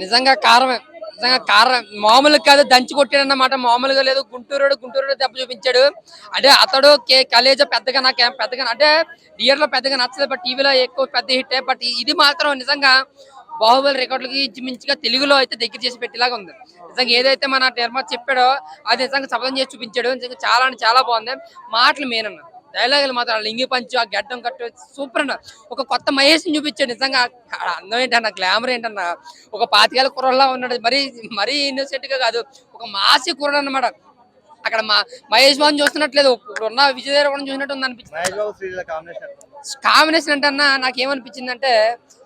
నిజంగా కారమే. నిజంగా కారణం మామూలుగా కాదు దంచి కొట్టాడన్నమాట మామూలుగా లేదు. గుంటూరు గుంటూరు దెబ్బ చూపించాడు. అంటే అతడు కే కలేజ పెద్దగా నాకు పెద్దగా అంటే థియేటర్లో పెద్దగా నచ్చలేదు బట్ టీవీలో ఎక్కువ పెద్ద హిట్ బట్ ఇది మాత్రం నిజంగా బాహుబలి రికార్డులకి మించిగా తెలుగులో అయితే దగ్గర చేసి పెట్టేలాగా ఉంది. నిజంగా ఏదైతే మన నిర్మాత చెప్పాడో అది నిజంగా సఫలం చేసి చూపించాడు. నిజంగా చాలా అంటే చాలా బాగుంది. మాటలు మెయిన్ డైలాగులు మాత్రం లింగి పంచు ఆ గడ్డం కట్టు సూపర్ అన్న. ఒక కొత్త మహేష్ చూపించాడు నిజంగా. అందం ఏంటన్న గ్లామర్ ఏంటన్న. ఒక పాతికేళ్ళ కుర్రలా ఉన్నాడు. మరీ మరీ innocent గా కాదు. ఒక మాసి కుర్రాడు అన్నమాట. అక్కడ మా మహేష్ బాబు చూస్తున్నట్లేదు. ఇప్పుడు ఉన్న విజయ్ దేవరకొండ చూసినట్టు ఉంది అనిపించింది కాంబినేషన్ అంటే అన్న నాకు ఏమనిపించింది అంటే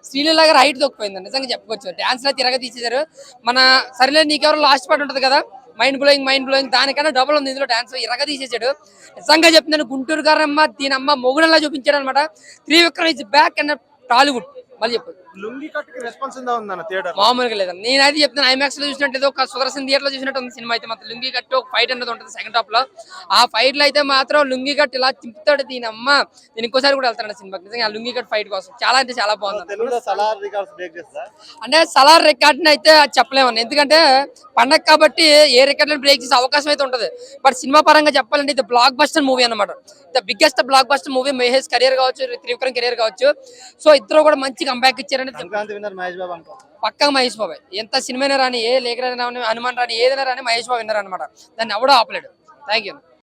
శ్రీలీల గారు హైట్ తొక్కిపోయింది. నిజంగా చెప్పుకోవచ్చు. డాన్స్లో తిరగ తీసేశారు మన సరేలే నీకెవరో లాస్ట్ పార్ట్ ఉంటది కదా. మైండ్ బ్లోయింగ్ మైండ్ బ్లోయింగ్ దానికన్నా డబుల్ ఉంది ఇందులో డాన్స్ ఇరగ తీసేసాడు. నిజంగా చెప్తున్నాను గుంటూరు గారమ్మ దీనమ్మ మొగుడలా చూపించాడు అనమాట Trivikram is back and Tollywood. మళ్ళీ చెప్పు. లుంగి కట్టుకి రెస్పాన్స్ ఉందా ఉందన్న థియేటర్ మామూలుగా లేదండి నేనైతే చెప్తాను ఐమాక్స్లో చూసినట్టు ఒక సుదర్శన్ థియేటర్లో చూసినట్టు ఉంది సినిమా అయితే మాత్రం. లుంగి కట్టు ఒక ఫైట్ అనేది ఉంటుంది సెకండ్ హాఫ్లో. ఆ ఫైట్లో అయితే మాత్రం లుంగి కట్టు ఇలా తిప్పుతాడు దీని అమ్మ నేను ఇంకోసారి కూడా వెళ్తాను సినిమాకి. నిజంగా ఆ లుంగి కట్టు ఫైట్ కోసం. చాలా అంటే చాలా బాగుంది అంటే సలార్ రికార్డ్ అయితే అది చెప్పలేమని ఎందుకంటే పండగ కాబట్టి ఏ రికార్డ్ బ్రేక్ చేసే అవకాశం అయితే ఉంటుంది. బట్ సినిమా పరంగా చెప్పాలంటే ఇది బ్లాక్ బస్టర్ మూవీ అన్నమాట. The biggest blockbuster movie Mahesh career కావచ్చు త్రివిక్రమ్ కెరియర్ కావచ్చు. సో ఇద్దరు కూడా మంచి కంబ్యాక్. సంక్రాంతి విన్నర్ మహేష్ బాబు ఎంత సినిమానే రాని ఏ లేఖ రాని హనుమాన్ రాని ఏదైనా రాని మహేష్ బాబు విన్నర్ అనమాట దాన్ని ఎవడో ఆపలేడు. Thank you